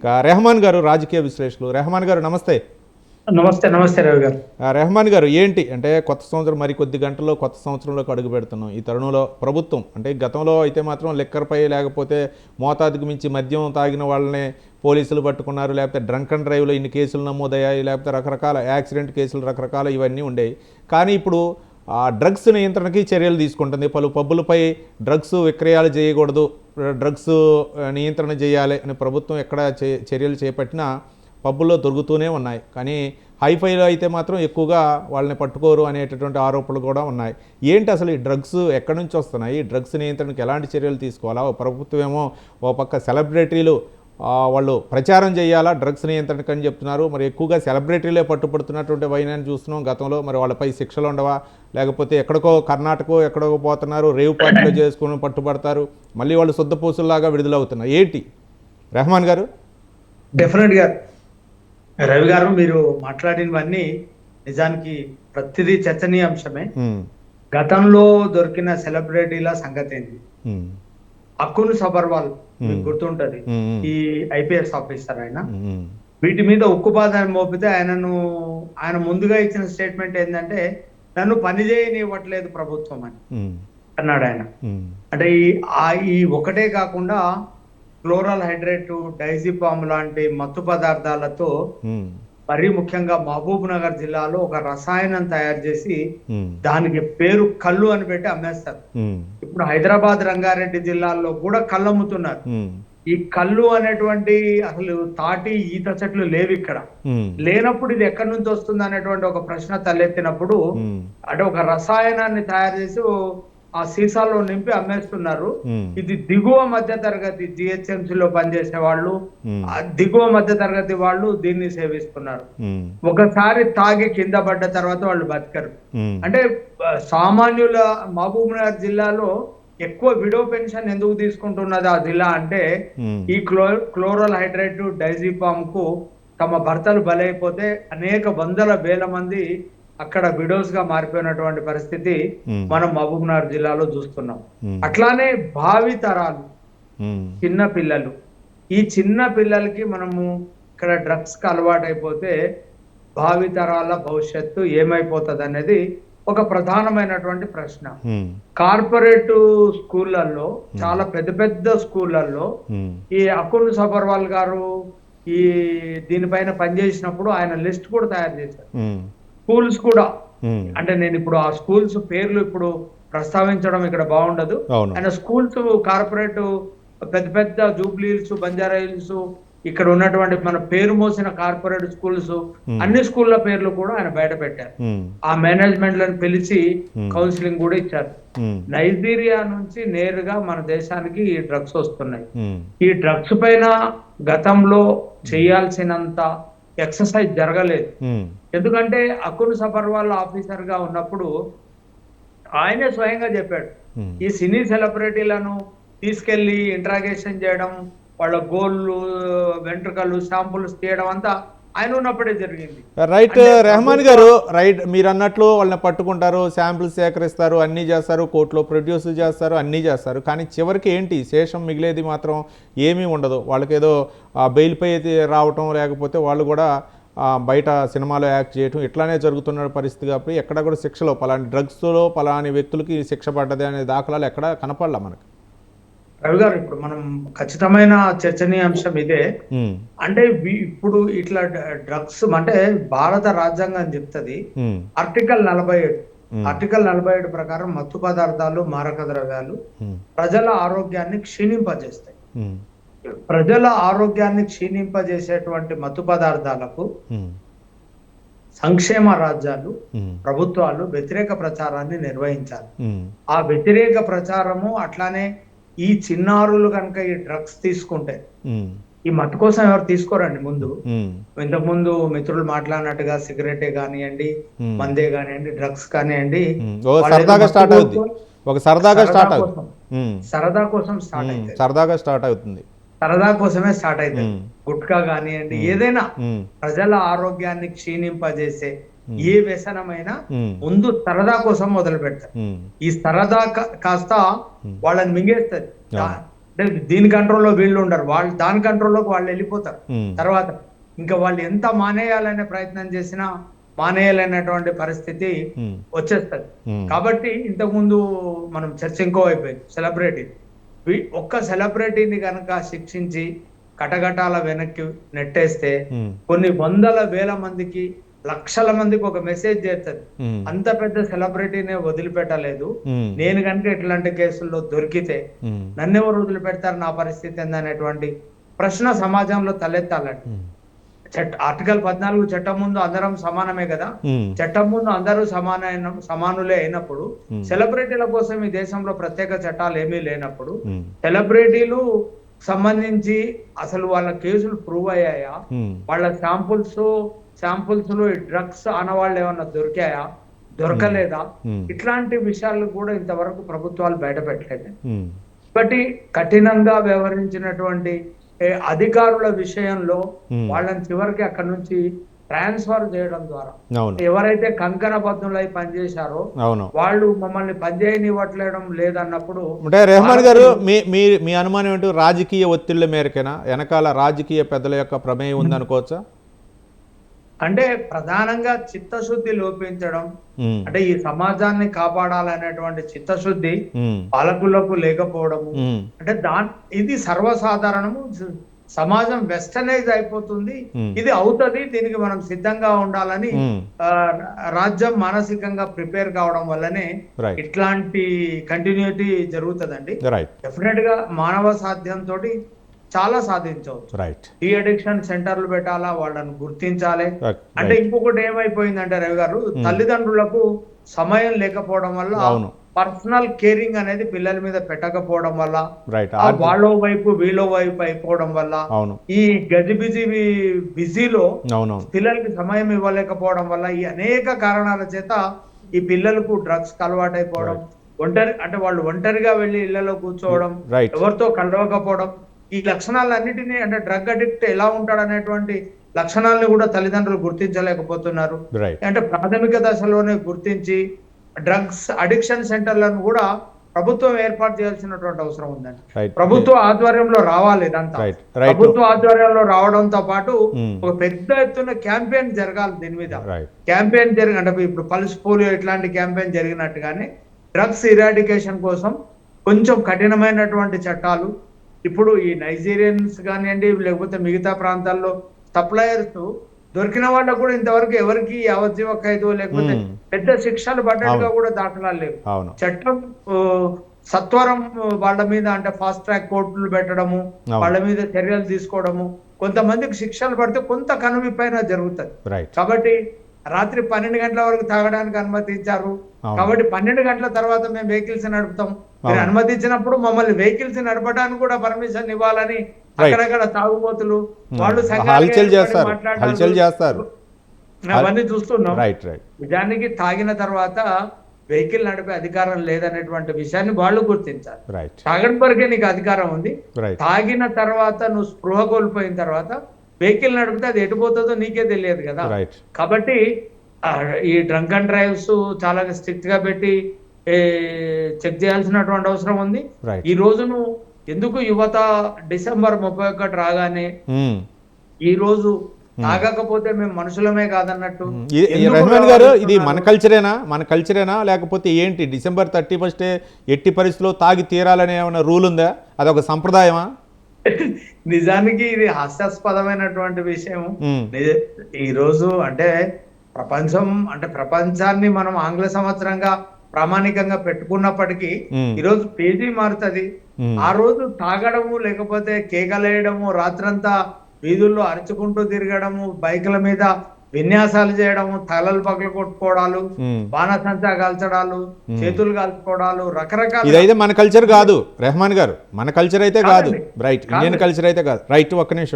ఇక రెహమాన్ గారు రాజకీయ విశ్లేషకులు. రెహమాన్ గారు నమస్తే. నమస్తే నమస్తే రవి గారు. రెహమాన్ గారు ఏంటి? అంటే కొత్త సంవత్సరం మరి కొద్ది గంటల్లో కొత్త సంవత్సరంలోకి అడుగు పెడుతున్నాం. ఈ తరుణంలో ప్రభుత్వం అంటే గతంలో అయితే మాత్రం లెక్కర్పై లేకపోతే మోతాదుకు మించి మద్యం తాగిన వాళ్ళని పోలీసులు పట్టుకున్నారు లేకపోతే డ్రంక్ అండ్ డ్రైవ్లో ఇన్ని కేసులు నమోదయ్యాయి లేకపోతే రకరకాల యాక్సిడెంట్ కేసులు రకరకాల ఇవన్నీ ఉండేవి కానీ ఇప్పుడు ఆ డ్రగ్స్ నియంత్రణకి చర్యలు తీసుకుంటుంది. పలు పబ్బులపై డ్రగ్స్ విక్రయాలు చేయకూడదు. డ్రగ్స్ నియంత్రణ చేయాలి అని ప్రభుత్వం ఎక్కడ చే- చర్యలు చేపట్టినా పబ్బుల్లో దొరుకుతూనే ఉన్నాయి. కానీ హైఫైలో అయితే మాత్రం ఎక్కువగా వాళ్ళని పట్టుకోరు అనేటటువంటి ఆరోపణలు కూడా ఉన్నాయి. ఏంటి అసలు ఈ డ్రగ్స్ ఎక్కడి నుంచి వస్తున్నాయి? ఈ డ్రగ్స్ నియంత్రణకు ఎలాంటి చర్యలు తీసుకోవాలా? ఓ ప్రభుత్వం ఏమో ఓ పక్క సెలబ్రిటీలు వాళ్ళు ప్రచారం చేయాలా? డ్రగ్స్ నియంత్రణకు అని చెప్తున్నారు. మరి ఎక్కువగా సెలబ్రిటీలే పట్టుపడుతున్నటువంటి వైనాన్ని చూస్తున్నాం గతంలో. మరి వాళ్ళపై శిక్షలు ఉండవా? లేకపోతే ఎక్కడికో కర్ణాటకో ఎక్కడికో పోతున్నారు. రేవు పార్టీలో చేసుకుని పట్టుబడతారు. మళ్ళీ వాళ్ళు శుద్ధపూసుల్లాగా విడుదలవుతున్నారు. ఏంటి? రెహమాన్ గారు? డెఫినెట్గా. రవి గారు మీరు మాట్లాడినవన్నీ నిజానికి ప్రతిదీ చర్చనీయాంశమే. గతంలో దొరికిన సెలబ్రిటీల సంగతి ఏంటి అక్కును సబర్వాల్. గుర్తుంటది. ఈ ఐపీఎస్ ఆఫీసర్ ఆయన. వీటి మీద ఉక్కుపాదాన్ని మోపితే ఆయనను ఆయన ముందుగా ఇచ్చిన స్టేట్మెంట్ ఏంటంటే నన్ను పని చేయనివ్వట్లేదు ప్రభుత్వం అని అన్నాడు ఆయన. అంటే ఈ ఈ ఒకటే కాకుండా క్లోరల్ హైడ్రేట్ డైజిపామ్ లాంటి మత్తు పదార్థాలతో మరీ ముఖ్యంగా మహబూబ్ నగర్ జిల్లాలో ఒక రసాయనం తయారు చేసి దానికి పేరు కళ్ళు అని పెట్టి అమ్మేస్తారు. ఇప్పుడు హైదరాబాద్ రంగారెడ్డి జిల్లాల్లో కూడా కళ్ళు అమ్ముతున్నారు ఈ కళ్ళు అనేటువంటి అసలు తాటి ఈత చెట్లు లేవు ఇక్కడ. లేనప్పుడు ఇది ఎక్కడి నుంచి వస్తుంది అనేటువంటి ఒక ప్రశ్న తలెత్తినప్పుడు అంటే ఒక రసాయనాన్ని తయారు చేసి ఆ సీసాలో నింపి అమ్మేస్తున్నారు. ఇది దిగువ మధ్య తరగతి జిహెచ్ఎంసీ లో పనిచేసే వాళ్ళు దిగువ మధ్య తరగతి వాళ్ళు దీన్ని సేవిస్తున్నారు. ఒకసారి తాగి కింద పడ్డ తర్వాత వాళ్ళు బతకరు. అంటే సామాన్యుల మహబూబ్ నగర్ జిల్లాలో ఎక్కువ విడో పెన్షన్ ఎందుకు తీసుకుంటున్నది ఆ జిల్లా అంటే ఈ క్లో క్లోరల్ హైడ్రేట్ డైజిపామ్కు తమ భర్తలు బలైపోతే అనేక వందల వేల మంది అక్కడ విడోస్గా మారిపోయినటువంటి పరిస్థితి మనం మహబూబ్ నగర్ జిల్లాలో చూస్తున్నాం. అట్లానే భావి తరాలు చిన్న పిల్లలు. ఈ చిన్న పిల్లలకి మనము ఇక్కడ డ్రగ్స్కి అలవాటు అయిపోతే భావి తరాల భవిష్యత్తు ఏమైపోతుంది అనేది ఒక ప్రధానమైనటువంటి ప్రశ్న. కార్పొరేట్ స్కూళ్ళల్లో చాలా పెద్ద పెద్ద స్కూళ్ళల్లో ఈ అకుల్ సబర్వాల్ గారు ఈ దీనిపైన పనిచేసినప్పుడు ఆయన లిస్ట్ కూడా తయారు చేశారు. స్కూల్స్ కూడా. ఉమ్, అంటే నేను ఇప్పుడు ఆ స్కూల్స్ పేర్లు ఇప్పుడు ప్రస్తావించడం ఇక్కడ బాగుండదు. ఆయన స్కూల్స్ కార్పొరేట్ పెద్ద పెద్ద జూబ్లీ హిల్స్ బంజారా హిల్స్ ఇక్కడ ఉన్నటువంటి మన పేరు మోసిన కార్పొరేట్ స్కూల్స్ Hmm. అన్ని స్కూళ్ళ పేర్లు కూడా ఆయన బయట పెట్టారు. ఉమ్, ఆ మేనేజ్మెంట్లను పిలిచి Hmm. కౌన్సిలింగ్ కూడా ఇచ్చారు. నైజీరియా నుంచి నేరుగా మన దేశానికి ఈ డ్రగ్స్ వస్తున్నాయి. ఈ డ్రగ్స్ పైన గతంలో చేయాల్సినంత ఎక్సర్సైజ్ జరగలేదు. ఎందుకంటే అకుల్ సబర్వాల్ ఆఫీసర్గా ఉన్నప్పుడు ఆయనే స్వయంగా చెప్పాడు. ఈ సినీ సెలబ్రిటీలను తీసుకెళ్ళి ఇంట్రాగేషన్ చేయడం వాళ్ళ గోళ్ళు వెంట్రుకలు శాంపుల్స్ తీయడం అంతా ఆయన ఉన్నప్పుడే జరిగింది. రైట్ రెహమాన్ గారు రైట్ మీరు అన్నట్లు వాళ్ళని పట్టుకుంటారు శాంపిల్స్ సేకరిస్తారు అన్నీ చేస్తారు కోర్టులో ప్రొడ్యూస్ చేస్తారు అన్నీ చేస్తారు. కానీ చివరికి ఏంటి? శేషం మిగిలేది మాత్రం ఏమీ ఉండదు. వాళ్ళకేదో బెయిల్పై రావటం లేకపోతే వాళ్ళు కూడా బయట సినిమాలో యాక్ట్ చేయటం ఇట్లానే జరుగుతున్న పరిస్థితి కాబట్టి ఎక్కడ కూడా శిక్షలో పలాని డ్రగ్స్లో పలాని వ్యక్తులకి శిక్ష పడ్డది అనే దాఖలాలు ఎక్కడ కనపడలా మనకు. రవి గారు ఇప్పుడు మనం ఖచ్చితమైన చర్చనీయాంశం ఇదే. అంటే ఇప్పుడు ఇట్లా డ్రగ్స్ అంటే భారత రాజ్యాంగం చెప్తుంది. ఆర్టికల్ నలభై ఏడు. ఆర్టికల్ నలభై ఏడు ప్రకారం మత్తు పదార్థాలు మారక ద్రవ్యాలు ప్రజల ఆరోగ్యాన్ని క్షీణింపజేస్తాయి. ప్రజల ఆరోగ్యాన్ని క్షీణింపజేసేటువంటి మత్తు పదార్థాలకు సంక్షేమ రాజ్యాలు ప్రభుత్వాలు వ్యతిరేక ప్రచారాన్ని నిర్వహించాలి. ఆ వ్యతిరేక ప్రచారము అట్లానే ఈ చిన్నారులు కనుక ఈ డ్రగ్స్ తీసుకుంటే ఈ మత్తు కోసం ఎవరు తీసుకోరండి ముందు? ఇంతకు ముందు మిత్రులు మాట్లాడినట్టుగా సిగరెటే కానివ్వండి. మందే కానివ్వండి డ్రగ్స్ కానివ్వండి సరదాగా స్టార్ట్ అవుద్ది. కోసం- ఒక సరదాగా సరదా స్టార్ట్ అవుతుంది సరదా కోసం స్టార్ట్ అవుతుంది సరదాగా స్టార్ట్ అవుతుంది. సరదా కోసమే స్టార్ట్ అవుతుంది గుట్కా కానివ్వండి ఏదైనా ప్రజల ఆరోగ్యాన్ని క్షీణింపజేసే. ఏ వ్యసనమైనా ఉమ్, ముందు సరదా కోసం మొదలు పెడతారు ఉమ్, ఈ సరదా కాస్త Hmm. వాళ్ళని అంటే దీని కంట్రోల్లో వీళ్ళు ఉండరు. వాళ్ళు దాని కంట్రోల్లోకి వాళ్ళు వెళ్ళిపోతారు. తర్వాత ఇంకా వాళ్ళు ఎంత మానేయాలనే ప్రయత్నం చేసినా మానేయాలనేటువంటి పరిస్థితి వచ్చేస్తుంది. కాబట్టి ఇంతకు ముందు మనం చర్చ ఇంకో అయిపోయింది సెలబ్రిటీ. ఒక్క సెలబ్రిటీని కనుక శిక్షించి కటకటాల వెనక్కి నెట్టేస్తే కొన్ని వందల వేల మందికి లక్షల మందికి ఒక మెసేజ్ చేస్తుంది. అంత పెద్ద సెలబ్రిటీనే వదిలిపెట్టలేదు. నేను కనుక ఇట్లాంటి కేసుల్లో దొరికితే ఉమ్, నన్నెవరు వదిలిపెడతారు నా పరిస్థితి ఏందనేటువంటి ప్రశ్న సమాజంలో తలెత్తాలండి. చట్ట ఆర్టికల్ పద్నాలుగు చట్టం ముందు అందరం సమానమే కదా? చట్టం ముందు అందరూ సమానమైన సమానులే అయినప్పుడు. సెలబ్రిటీల కోసం ఈ దేశంలో ప్రత్యేక చట్టాలు ఏమీ లేనప్పుడు సెలబ్రిటీలు సంబంధించి అసలు వాళ్ళ కేసులు ప్రూవ్ అయ్యాయా? వాళ్ళ శాంపుల్స్ శాంపుల్స్లో డ్రగ్స్ అనవాళ్ళు ఏమన్నా దొరికాయా? దొరకలేదా. ఇట్లాంటి విషయాలు కూడా ఇంతవరకు ప్రభుత్వాలు బయట పెట్టలేదు ఒకటి కఠినంగా వ్యవహరించినటువంటి అధికారుల విషయంలో. వాళ్ళని చివరికి అక్కడ నుంచి ట్రాన్స్ఫర్ చేయడం ద్వారా ఎవరైతే కంకణ బద్దులై పనిచేశారో అవును. వాళ్ళు మమ్మల్ని పనిచేయనివ్వట్లేడం లేదన్నప్పుడు అంటే రెహమాన్ గారు మీ మీ మీ అనుమానం ఏంటి రాజకీయ ఒత్తిళ్ళ మేరకేనా? వెనకాల రాజకీయ పెద్దల యొక్క ప్రమేయం ఉందనుకోవచ్చా? అంటే ప్రధానంగా చిత్తశుద్ధి లోపించడం అంటే ఈ సమాజాన్ని కాపాడాలనేటువంటి చిత్తశుద్ధి పాలకులకు లేకపోవడము. అంటే దాని ఇది సర్వసాధారణము. సమాజం వెస్టర్నైజ్ అయిపోతుంది. ఇది అవుతది దీనికి మనం సిద్ధంగా ఉండాలని రాజ్యం మానసికంగా ప్రిపేర్ కావడం వల్లనే ఇట్లాంటి కంటిన్యూటీ జరుగుతుందండి. డెఫినెట్గా మానవ సాధ్యంతో చాలా సాధించవచ్చు. రైట్ ఈ అడిక్షన్ సెంటర్లు పెట్టాలా? వాళ్ళని గుర్తించాలి. అంటే ఇంకొకటి ఏమైపోయిందంటే రవి గారు తల్లిదండ్రులకు సమయం లేకపోవడం వల్ల అవును. పర్సనల్ కేరింగ్ అనేది పిల్లల మీద పెట్టకపోవడం వల్ల వాళ్ళో వైపు వీళ్ళో వైపు అయిపోవడం వల్ల అవును. ఈ గజిబిజి బిజీలో పిల్లలకి సమయం ఇవ్వలేకపోవడం వల్ల ఈ అనేక కారణాల చేత ఈ పిల్లలకు డ్రగ్స్ అలవాటైపోవడం ఒంటరి అంటే వాళ్ళు ఒంటరిగా వెళ్ళి ఇళ్ళలో కూర్చోవడం ఎవరితో కలవకపోవడం ఈ లక్షణాలన్నిటినీ అంటే డ్రగ్ అడిక్ట్ ఎలా ఉంటాడు అనేటువంటి లక్షణాలను కూడా తల్లిదండ్రులు గుర్తించలేకపోతున్నారు. అంటే ప్రాథమిక దశలోనే గుర్తించి డ్రగ్స్ అడిక్షన్ సెంటర్లను కూడా ప్రభుత్వం ఏర్పాటు చేయాల్సినటువంటి అవసరం ఉందండి. ప్రభుత్వ ఆధ్వర్యంలో రావాలి ఇదంతా. ప్రభుత్వ ఆధ్వర్యంలో రావడంతో పాటు Hmm. ఒక పెద్ద ఎత్తున క్యాంపెయిన్ జరగాలి దీని మీద. క్యాంపెయిన్ జరిగి అంటే ఇప్పుడు పల్స్ పోలియో ఇట్లాంటి క్యాంపెయిన్ జరిగినట్టుగానే డ్రగ్స్ ఇరాడికేషన్ కోసం కొంచెం కఠినమైనటువంటి చట్టాలు ఇప్పుడు ఈ నైజీరియన్స్ కానివ్వండి లేకపోతే మిగతా ప్రాంతాల్లో సప్లయర్స్ దొరికిన వాళ్ళకు కూడా ఇంతవరకు ఎవరికి యావజ్జీవ ఖైదు లేకపోతే. పెద్ద శిక్షలు పడ్డట్టుగా కూడా దాఖలాలు లేవు. చట్టం సత్వరం వాళ్ళ మీద అంటే ఫాస్ట్ ట్రాక్ కోర్టులు పెట్టడము. వాళ్ళ మీద చర్యలు తీసుకోవడము కొంతమందికి శిక్షలు పడితే కొంత కనువిపైన జరుగుతుంది. కాబట్టి రాత్రి పన్నెండు గంటల వరకు తాగడానికి అనుమతించారు. కాబట్టి పన్నెండు గంటల తర్వాత మేము వెహికల్స్ నడుపుతాం. మీరు. అనుమతించినప్పుడు మమ్మల్ని వెహికల్స్ నడపడానికి కూడా పర్మిషన్ ఇవ్వాలని అక్కడక్కడ తాగుబోతులు వాళ్ళు హల్చల్ ఏర్పడి చేస్తారు. అవన్నీ చూస్తున్నాం. నిజానికి తాగిన తర్వాత వెహికల్ నడిపే అధికారం లేదనేటువంటి విషయాన్ని వాళ్ళు గుర్తించాలి తాగడం వరకే నీకు అధికారం ఉంది. తాగిన తర్వాత నువ్వు స్పృహ కోల్పోయిన తర్వాత వెహికల్ నడిపితే అది ఎటుపోతుందో నీకే తెలియదు కదా. కాబట్టి ఈ డ్రంక్ అండ్ డ్రైవ్స్ చాలా స్ట్రిక్ట్గా పెట్టి చెక్ చేయాల్సినటువంటి అవసరం ఉంది. ఈ రోజును ఎందుకు యువత డిసెంబర్ ముప్పై ఒకటి రాగానే ఈ రోజు తాగకపోతే మేము మనుషులమే కాదన్నట్టు? ఎందుకు రెహమాన్ గారు ఇది మన? కల్చరేనా మన కల్చరేనా లేకపోతే ఏంటి? డిసెంబర్ థర్టీ ఫస్టే ఎట్టి పరిస్థితిలో తాగి తీరాలనే ఏమైనా రూల్ ఉందా? అదొక సంప్రదాయమా? నిజానికి ఇది హాస్యాస్పదమైనటువంటి విషయం. ఈ రోజు అంటే ప్రపంచం అంటే ప్రపంచాన్ని మనం ఆంగ్ల సంవత్సరంగా ప్రామాణికంగా పెట్టుకున్నప్పటికీ ఉమ్, ఈ రోజు పేజీ మారుతుంది. ఆ రోజు తాగడము లేకపోతే కేకలేయడము రాత్రంతా వీధుల్లో అరుచుకుంటూ తిరగడము బైకుల మీద విన్యాసాలు చేయడము తలలు పగలు కొట్టుకోవడాలు. బాణసంచా కాల్చడాలు చేతులు కాల్చుకోవడాలు రకరకాల ఇదైతే మన కల్చర్ కాదు. రెహమాన్ గారు మన కల్చర్ అయితే కాదు. Right Indian. కల్చర్ అయితే కాదు. రైట్ ఒక్క నిమిషం